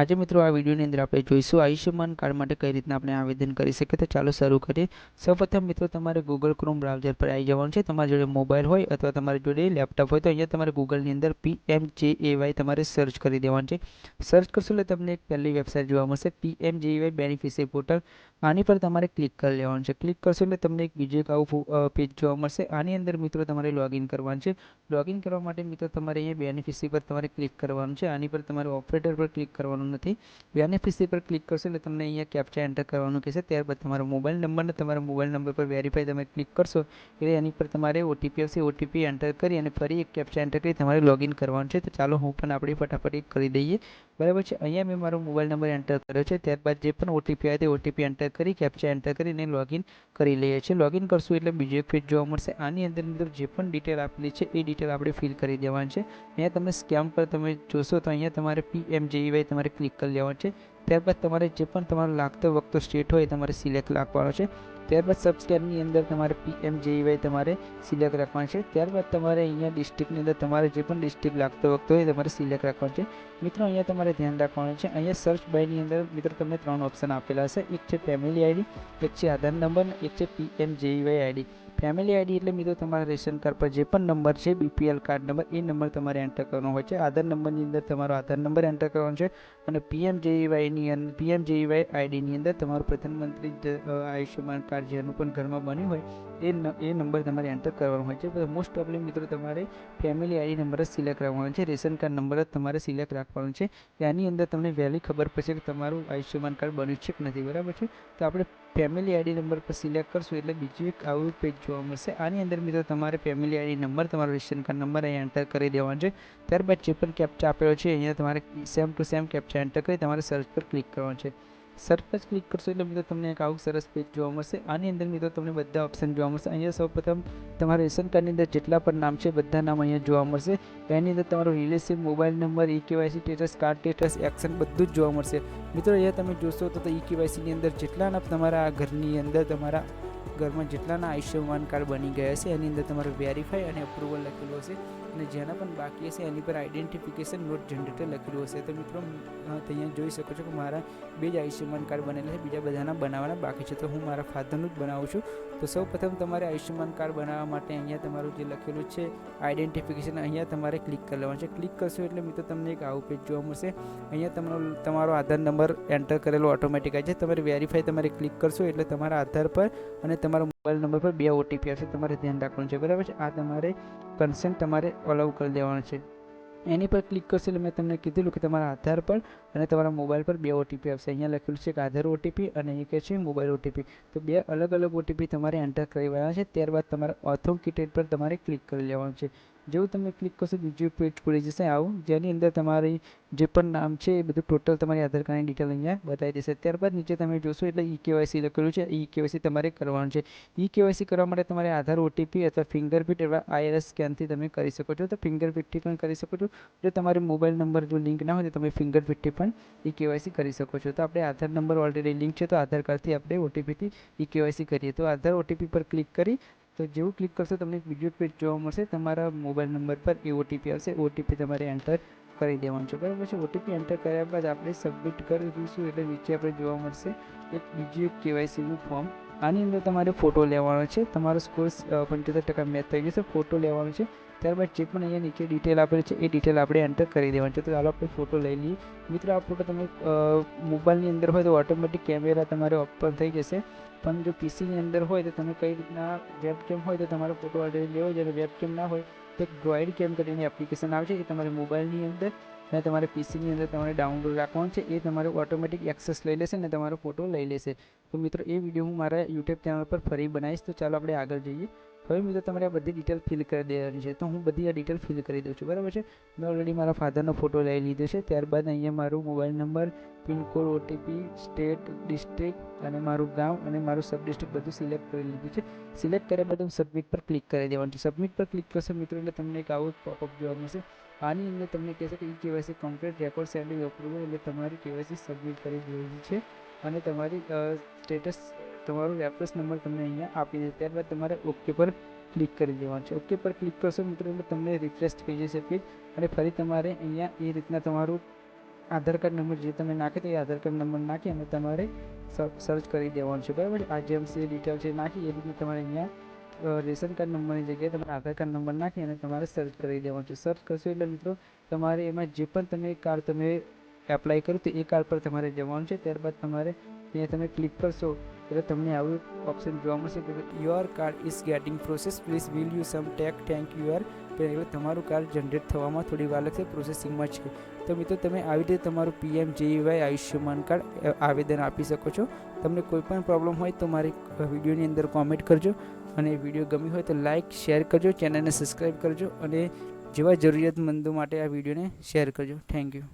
આજે મિત્રો આ વિડીયોની અંદર આપણે જોઈશું આયુષ્યમાન કાર્ડ માટે કઈ રીતના આપણે આવેદન કરી શકીએ. તો ચાલો શરૂ કરીએ. સૌપ્રથમ મિત્રો તમારે ગૂગલ ક્રોમ બ્રાઉઝર પર આવી જવાનું છે. તમારી જોડે મોબાઈલ હોય અથવા તમારી જોડે લેપટોપ હોય તો અહીંયા તમારે ગૂગલની અંદર પી એમ જે એ વાય તમારે સર્ચ કરી દેવાનું છે. સર્ચ કરશો એટલે તમને એક પહેલી વેબસાઇટ જોવા મળશે. પી એમ જે વાય બેનિફિશિયરી પોર્ટલ આની પર તમારે ક્લિક કરી લેવાનું છે. ક્લિક કરશો એટલે તમને એક બીજું એક આવું પેજ જોવા મળશે. આની અંદર મિત્રો તમારે લોગિન કરવાનું છે. લોગિન કરવા માટે મિત્રો તમારે અહીંયા બેનિફિશિયરી પર તમારે ક્લિક કરવાનું છે. આની પર તમારે ઓપરેટર પર ક્લિક કરવાનું નથી. બેનિફિશરી પર ક્લિક કરશો એટલે તમને અહીંયા કેપ્ચા એન્ટર કરવાનું કહેશે. ત્યારબાદ તમારો મોબાઈલ નંબરને તમારા મોબાઈલ નંબર પર વેરીફાઈ તમે ક્લિક કરશો એટલે એની પર તમારે ઓટીપી આવશે. ઓટીપી એન્ટર કરી અને ફરી એક કેપ્ચા એન્ટર કરી તમારે લોગિન કરવાનું છે. તો ચાલો હું પણ આપણે ફટાફટ કરી દઈએ. બરાબર છે? અહીંયા મેં મારો મોબાઈલ નંબર એન્ટર કર્યો છે. ત્યારબાદ જે પણ ઓટીપી આવે તે ઓટીપી એન્ટર કરી કેપ્ચા એન્ટર કરીને લોગિન કરી લઈએ છીએ. લોગિન કરશું એટલે બીજો એક પેજ જોવા મળશે. આની અંદર અંદર જે પણ ડિટેલ આપેલી છે, એ ડિટેલ આપણે ફિલ કરી દેવાની છે. અહીંયા તમે સ્કેમ પર તમે જોશો તો અહીંયા તમારે પી એમ જેઈવાય તમારે ક્લિક કરી લેવાનું છે. ત્યારબાદ તમારે જે પણ તમારો લાગતો વખતો સ્ટેટ હોય તમારે સિલેક્ટ રાખવાનો છે. ત્યારબાદ સબસ્ક્રાઈબની અંદર તમારે પીએમ જેવી તમારે સિલેક્ટ રાખવાનું છે. ત્યારબાદ તમારે અહીંયા ડિસ્ટ્રિક્ટની અંદર તમારે જે પણ ડિસ્ટ્રિક્ટ લાગતો વખતો હોય તમારે સિલેક્ટ રાખવાનું છે. મિત્રો, અહીંયા તમારે ધ્યાન રાખવાનું છે. અહીંયા સર્ચ બાયની અંદર મિત્રો તમને ત્રણ ઓપ્શન આપેલા હશે. એક છે ફેમિલી આઈડી એક છે આધાર નંબર એક છે પીએમ જેવી આઈડી ફેમિલી આઈડી એટલે મિત્રો તમારા રેશન કાર્ડ પર જે પણ નંબર છે બીપીએલ કાર્ડ નંબર એ નંબર તમારે એન્ટર કરવાનો હોય છે. આધાર નંબરની અંદર તમારો આધાર નંબર એન્ટર કરવાનો છે અને પીએમ જેઈવાયની અંદર પીએમ જેઈવાય આઈડીની અંદર તમારું પ્રધાનમંત્રી આયુષ્યમાન કાર્ડ જેનું પણ ઘરમાં બન્યું હોય, એ એ નંબર તમારે એન્ટર કરવાનો હોય છે. મોસ્ટ ઓફલી મિત્રો તમારે ફેમિલી આઈડી નંબર જ સિલેક્ટ રાખવાનો છે. રેશન કાર્ડ નંબર જ તમારે સિલેક્ટ રાખવાનો છે. એની અંદર તમને વહેલી ખબર પડશે કે તમારું આયુષ્યમાન કાર્ડ બન્યું છે કે નથી. બરાબર છે? તો આપણે ફેમિલી આઈડી નંબર પર સિલેક્ટ કરશું એટલે બીજું એક આવું પેજ જોવા મળશે. આની અંદર મિત્રો તમારે ફેમિલી આઈડી નંબર તમારો રેશન કાર્ડ નંબર અહીં એન્ટર કરી દેવાનો છે. ત્યારબાદ જે પણ કેપ્ચા આપેલો છે, અહીંયા તમારે same to same captcha enter કરી તમારે સર્ચ પર ક્લિક કરવાનું છે. સર્ચ પર ક્લિક કરશો એટલે મિત્રો તમને એક આવું સરસ પેજ જોવા મળશે. આની અંદર મિત્રો તમને બધા ઓપ્શન જોવા મળશે. અહીંયા સૌપ્રથમ તમારા રેશન કાર્ડની અંદર જેટલા પણ નામ છે બધા નામ અહીંયા જોવા મળશે. એની અંદર તમારો relation mobile number e KYC status card status action બધું જ જોવા મળશે. મિત્રો અહીંયા તમે જોશો તો ઈ કેવાયસીની અંદર જેટલા નામ તમારા ઘરની અંદર તમારા ઘરમાં જેટલાના આયુષ્યમાન કાર્ડ બની ગયા છે, એની અંદર તમારું વેરીફાઈ અને અપ્રુવલ લખેલું હશે. અને જેના પણ બાકી હશે, એની પર આઈડેન્ટિફિકેશન નોટ જનરેટર લખેલું હશે. તો મિત્રો અહીંયા જોઈ શકો છો કે મારા બે જ આયુષ્યમાન કાર્ડ બનેલા છે, બીજા બધાના બનાવવાના બાકી છે. તો હું મારા ફાધરનું જ બનાવું છું. તો સૌ પ્રથમ તમારે આયુષ્યમાન કાર્ડ બનાવવા માટે અહીંયા તમારું જે લખેલું છે આઈડેન્ટિફિકેશન અહીંયા તમારે ક્લિક કરી લેવાનું છે. ક્લિક કરશો એટલે મિત્રો તમને એક આવું પેજ જોવા મળશે. અહીંયા તમારો તમારો આધાર નંબર એન્ટર કરેલો ઓટોમેટિક આવી છે તમારે વેરીફાઈ તમારે ક્લિક કરશો એટલે તમારા આધાર પર અને તમારા મોબાઈલ નંબર પર બે ઓટીપી આવશે. તમારે ધ્યાન રાખવાનું છે. બરાબર છે? આ તમારે કન્સેન્ટ તમારે અલાઉ કરી દેવાનું છે. એની પર ક્લિક કરશો એટલે મેં તમને કીધેલું કે તમારા આધાર પર અને તમારા મોબાઈલ પર બે ઓટીપી આવશે. અહીંયા લખેલું છે કે આધાર ઓટીપી અને એ કહે છે મોબાઈલ ઓટીપી તો બે અલગ અલગ ઓટીપી તમારે એન્ટર કરી લેવાના છે. ત્યારબાદ તમારે ઓથોન્ટિકેટ પર તમારે ક્લિક કરી લેવાનું છે. જેવું તમે ક્લિક કરશો બીજું પેજ ખુલી જશે આવું. જેની અંદર તમારી જે પણ નામ છે એ બધું ટોટલ તમારી આધાર કાર્ડની ડિટેલ અહીંયા બતાવી દેશે. ત્યારબાદ નીચે તમે જોશો એટલે ઈ કેવાયસી લખેલું છે. ઈ કેવાયસી તમારે કરવાનું છે. ઈ કેવાયસી કરવા માટે તમારે આધાર ઓટીપી અથવા ફિંગરપ્રિન્ટ એવા આઈઆરએસ સ્કેનથી તમે કરી શકો છો. તો ફિંગરપ્રિન્ટથી પણ કરી શકો છો. જો તમારે મોબાઈલ નંબર જો લિંક ના હોય તો તમે ફિંગરપ્રિન્ટથી પણ ઈ કેવાયસી કરી શકો છો. તો આપણે આધાર નંબર ઓલરેડી લિંક છે. તો આધાર કાર્ડથી આપણે ઓટીપીથી ઈ કેવાયસી કરીએ. તો આધાર ઓટીપી પર ક્લિક કરી તો જેવું ક્લિક કરશો તમને બીજું પેજ જોવા મળશે. તમારા મોબાઈલ નંબર પર એ ઓટીપી આવશે. ઓટીપી તમારે એન્ટર કરી દેવાનું છે. બરાબર છે? ઓટીપી એન્ટર કર્યા બાદ આપણે સબમિટ કરી દઈશું એટલે નીચે આપણે જોવા મળશે એક બીજું એક કેવાયસીનું ફોર્મ આની અંદર તમારે ફોટો લેવાનો છે. તમારો સ્કોર પંચોતેર ટકા મેચ થઈ જશે. ફોટો લેવાનો છે. ત્યારબાદ જે પણ અહીંયા નીચે ડિટેલ આપેલી છે, એ ડિટેલ આપણે એન્ટર કરી દેવાની છે. તો ચાલો આપણે ફોટો લઈ લઈએ. મિત્રો આ ફોટો તમે મોબાઈલની અંદર હોય તો ઓટોમેટિક કેમેરા તમારે ઓપન થઈ જશે. પણ જો પીસીની અંદર હોય તો તમે કઈ રીતના વેબકેમ હોય તો તમારો ફોટો ઓલરેડી લેવો જ્યારે વેબકેમ ના હોય તો એક ડ્રોઈડ કેમ કરીને એપ્લિકેશન આવે છે એ તમારે મોબાઈલની અંદર અને તમારે પીસીની અંદર તમારે ડાઉનલોડ રાખવાનું છે, એ તમારે ઓટોમેટિક એક્સેસ લઈ લેશે અને તમારો ફોટો લઈ લેશે. તો મિત્રો, એ વીડિયો હું મારા યુટ્યુબ ચેનલ પર ફરી બનાવીશ. તો ચાલો આપણે આગળ જઈએ. હવે મિત્રો તમારે આ બધી ડિટેલ ફિલ કરી દેવાની છે. તો હું બધી આ ડિટેલ ફિલ કરી દઉં છું. બરાબર છે? મેં ઓલરેડી મારા ફાધરનો ફોટો લઈ લીધો છે. ત્યારબાદ અહીંયા મારું mobile number pincode OTP state district અને મારું ગામ અને મારું સબ ડિસ્ટ્રિક્ટ બધું સિલેક્ટ કરી લીધું છે. સિલેક્ટ કર્યા બાદ સબમિટ પર ક્લિક કરી દેવાનું છે. સબમિટ પર ક્લિક કરશો મિત્રો એટલે તમને એક આવું પોપઅપ જોવા મળશે. આની અંદર તમને કહેશે કે KYC complete record sending approval એટલે તમારી કેવાયસી સબમિટ કરી દીધી છે. અને તમારી સ્ટેટસ તમારો રેફરન્સ નંબર તમને અહીંયા આપી દે ત્યારબાદ તમારે ઓકે પર ક્લિક કરી દેવાનું છે. ઓકે પર ક્લિક કરશો મિત્રો, એટલે તમને રિફ્રેશ થઈ જશે પેજ અને ફરી તમારે અહીંયા એ રીતના તમારું આધાર કાર્ડ નંબર જે તમે નાખે તો એ આધાર કાર્ડ નંબર નાખી અને તમારે સર્ચ કરી દેવાનું છે. બરાબર આ જેમ જે ડિટેલ છે નાખી, એ રીતના તમારે અહીંયા રેશન કાર્ડ નંબરની જગ્યાએ તમારે આધાર કાર્ડ નંબર નાખી અને તમારે સર્ચ કરી દેવાનું છે. સર્ચ કરશો એટલે મિત્રો, તમારે એમાં જે પણ તમે કાર્ડ તમે એપ્લાય કર્યું તો એ કાર્ડ પર તમારે જવાનું છે. ત્યારબાદ તમારે ત્યાં તમે ક્લિક કરશો એટલે તમને આવું ઓપ્શન જોવા મળશે કે your card is getting process please will you some take thank you are એટલે તમારું કાર્ડ જનરેટ થવામાં થોડી વાર લાગશે પ્રોસેસિંગમાં છે તો મિત્રો, તમે આવી રીતે તમારું પીએમ જેવાય આયુષ્યમાન કાર્ડ આવેદન આપી શકો છો. તમને કોઈ પણ પ્રોબ્લેમ હોય તો મારી વિડીયોની અંદર કોમેન્ટ કરજો. અને વીડિયો ગમી હોય તો લાઇક શેર કરજો. ચેનલને સબસ્ક્રાઈબ કરજો. અને જેવા જરૂરિયાતમંદો માટે આ વિડીયોને શેર કરજો. Thank you